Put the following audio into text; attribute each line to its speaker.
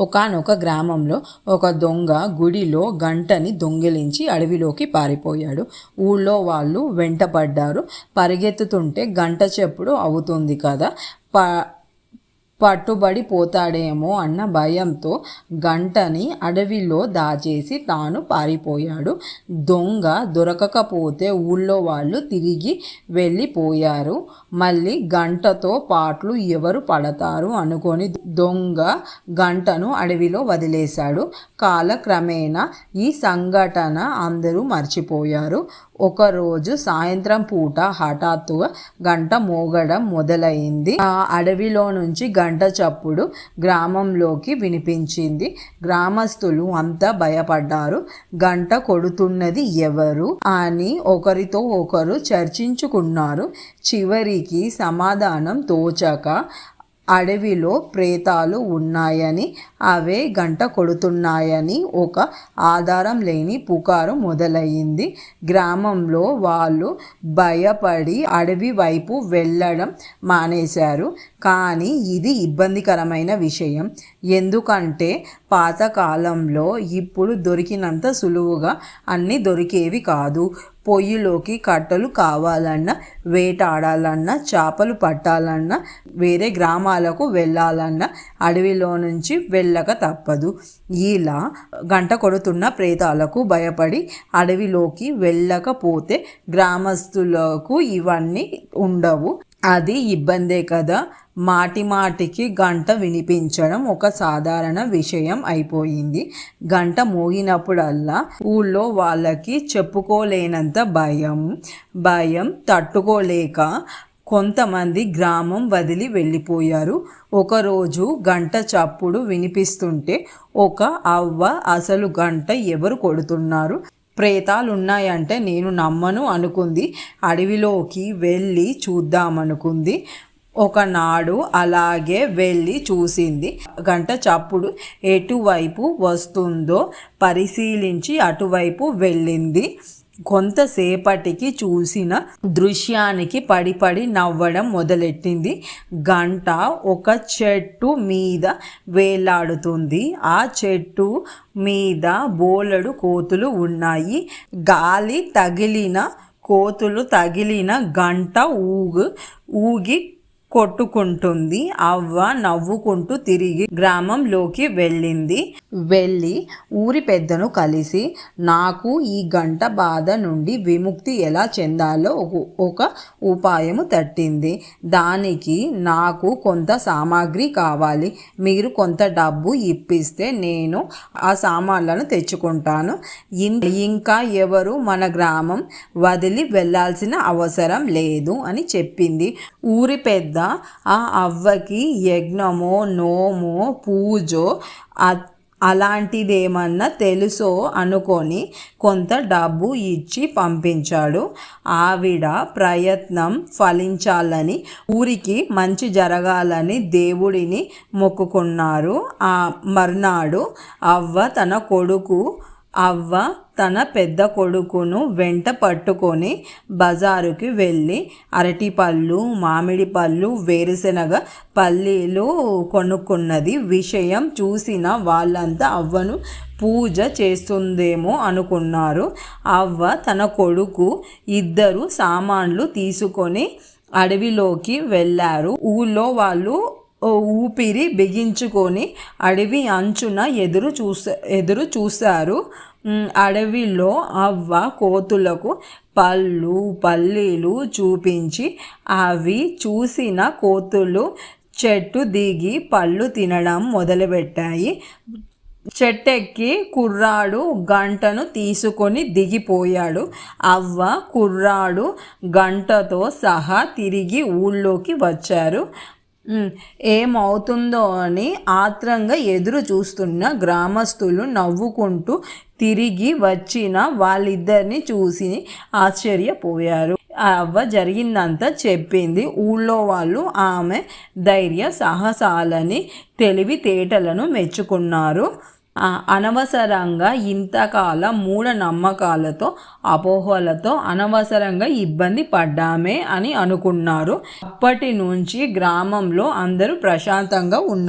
Speaker 1: ఒకానొక గ్రామంలో ఒక దొంగ గుడిలో గంటని దొంగిలించి అడవిలోకి పారిపోయాడు. ఊళ్ళో వాళ్ళు వెంటపడ్డారు. పరిగెత్తుతుంటే గంట చెప్పుడు అవుతుంది కదా. ప పట్టుబడి పోతాడేమో అన్న భయంతో గంటని అడవిలో దాచేసి తాను పారిపోయాడు. దొంగ దొరకకపోతే ఊళ్ళో వాళ్ళు తిరిగి వెళ్ళిపోయారు. మళ్ళీ గంటతో పాటలు ఎవరు పడతారు అనుకొని దొంగ గంటను అడవిలో వదిలేశాడు. కాలక్రమేణా ఈ సంఘటన అందరూ మర్చిపోయారు. ఒకరోజు సాయంత్రం పూట హఠాత్తుగా గంట మోగడం మొదలైంది. ఆ అడవిలో నుంచి గంట చప్పుడు గ్రామంలోకి వినిపించింది. గ్రామస్తులు అంతా భయపడ్డారు. గంట కొడుతున్నది ఎవరు అని ఒకరితో ఒకరు చర్చించుకున్నారు. చివరికి సమాధానం తోచక అడవిలో ప్రేతాలు ఉన్నాయని అవే గంట కొడుతున్నాయని ఒక ఆధారం లేని పుకారు మొదలయ్యింది గ్రామంలో వాళ్ళు భయపడి అడవి వైపు వెళ్ళడం మానేశారు. కానీ ఇది ఇబ్బందికరమైన విషయం. ఎందుకంటే పాతకాలంలో ఇప్పుడు దొరికినంత సులువుగా అన్నీ దొరికేవి కాదు. పొయ్యిలోకి కట్టలు కావాలన్నా వేటాడాలన్నా చేపలు పట్టాలన్నా వేరే గ్రామాలకు వెళ్ళాలన్నా అడవిలో నుంచి వెళ్ళక తప్పదు. ఇలా గంట కొడుతున్న ప్రేతాలకు భయపడి అడవిలోకి వెళ్ళకపోతే గ్రామస్తులకు ఇవన్నీ ఉండవు. అది ఇబ్బందే కదా. మాటి మాటికి గంట వినిపించడం ఒక సాధారణ విషయం అయిపోయింది. గంట మోగినప్పుడల్లా ఊళ్ళో వాళ్ళకి చెప్పుకోలేనంత భయం. భయం తట్టుకోలేక కొంతమంది గ్రామం వదిలి వెళ్ళిపోయారు. ఒకరోజు గంట చప్పుడు వినిపిస్తుంటే ఒక అవ్వ అసలు గంట ఎవరు కొడుతున్నారు? ప్రేతాలు ఉన్నాయంటే నేను నమ్మను అనుకుంది. అడవిలోకి వెళ్ళి చూద్దామనుకుంది. ఒకనాడు అలాగే వెళ్ళి చూసింది. గంట చప్పుడు ఎటువైపు వస్తుందో పరిశీలించి అటువైపు వెళ్ళింది. కొంతసేపటికి చూసిన దృశ్యానికి పడిపడి నవ్వడం మొదలెట్టింది. గంట ఒక చెట్టు మీద వేలాడుతుంది. ఆ చెట్టు మీద బోలెడు కోతులు ఉన్నాయి. గాలి తగిలిన కోతులు తగిలిన గంట ఊగు ఊగి కొట్టుకుంటుంది. అవ్వ నవ్వుకుంటూ తిరిగి గ్రామంలోకి వెళ్ళింది. వెళ్ళి ఊరి పెద్దను కలిసి నాకు ఈ గంట బాధ నుండి విముక్తి ఎలా చెందాలో ఒక ఉపాయము తట్టింది. దానికి నాకు కొంత సామాగ్రి కావాలి. మీరు కొంత డబ్బు ఇప్పిస్తే నేను ఆ సామాన్లను తెచ్చుకుంటాను. ఇంకా ఎవరు మన గ్రామం వదిలి వెళ్ళాల్సిన అవసరం లేదు అని చెప్పింది. ఊరి పెద్ద ఆ అవ్వకి యజ్ఞమో నోమో పూజో అలాంటిదేమన్నా తెలుసో అనుకొని కొంత డబ్బు ఇచ్చి పంపించాడు. ఆవిడ ప్రయత్నం ఫలించాలని ఊరికి మంచి జరగాలని దేవుడిని మొక్కుకున్నారు. ఆ మర్నాడు అవ్వ తన కొడుకు అవ్వ తన పెద్ద కొడుకును వెంట పట్టుకొని బజారుకి వెళ్ళి అరటిపళ్ళు మామిడి పళ్ళు వేరుశనగ పల్లీలు కొనుక్కున్నది. విషయం చూసిన వాళ్ళంతా అవ్వను పూజ చేస్తుందేమో అనుకున్నారు. అవ్వ తన కొడుకు ఇద్దరు సామాన్లు తీసుకొని అడవిలోకి వెళ్ళారు. ఊళ్ళో వాళ్ళు ఊపిరి బిగించుకొని అడవి అంచున ఎదురు చూసా ఎదురు చూశారు. అడవిలో అవ్వ కోతులకు పళ్ళు పల్లీలు చూపించి అవి చూసిన కోతులు చెట్టు దిగి పళ్ళు తినడం మొదలుపెట్టాయి. చెట్టెక్కి కుర్రాడు గంటను తీసుకొని దిగిపోయాడు. అవ్వ కుర్రాడు గంటతో సహా తిరిగి ఊళ్ళోకి వచ్చారు. ఏమవుతుందో అని ఆత్రంగా ఎదురు చూస్తున్న గ్రామస్తులు నవ్వుకుంటూ తిరిగి వచ్చిన వాళ్ళిద్దరిని చూసి ఆశ్చర్యపోయారు. అవ్వ జరిగిందంతా చెప్పింది. ఊళ్ళో వాళ్ళు ఆమె ధైర్య సాహసాలని తెలివితేటలను మెచ్చుకున్నారు. అనవసరంగా ఇంతకాల మూఢనమ్మకాలతో అపోహలతో అనవసరంగా ఇబ్బంది పడ్డామే అని అనుకున్నారు. అప్పటి నుంచి గ్రామంలో అందరూ ప్రశాంతంగా ఉన్నారు.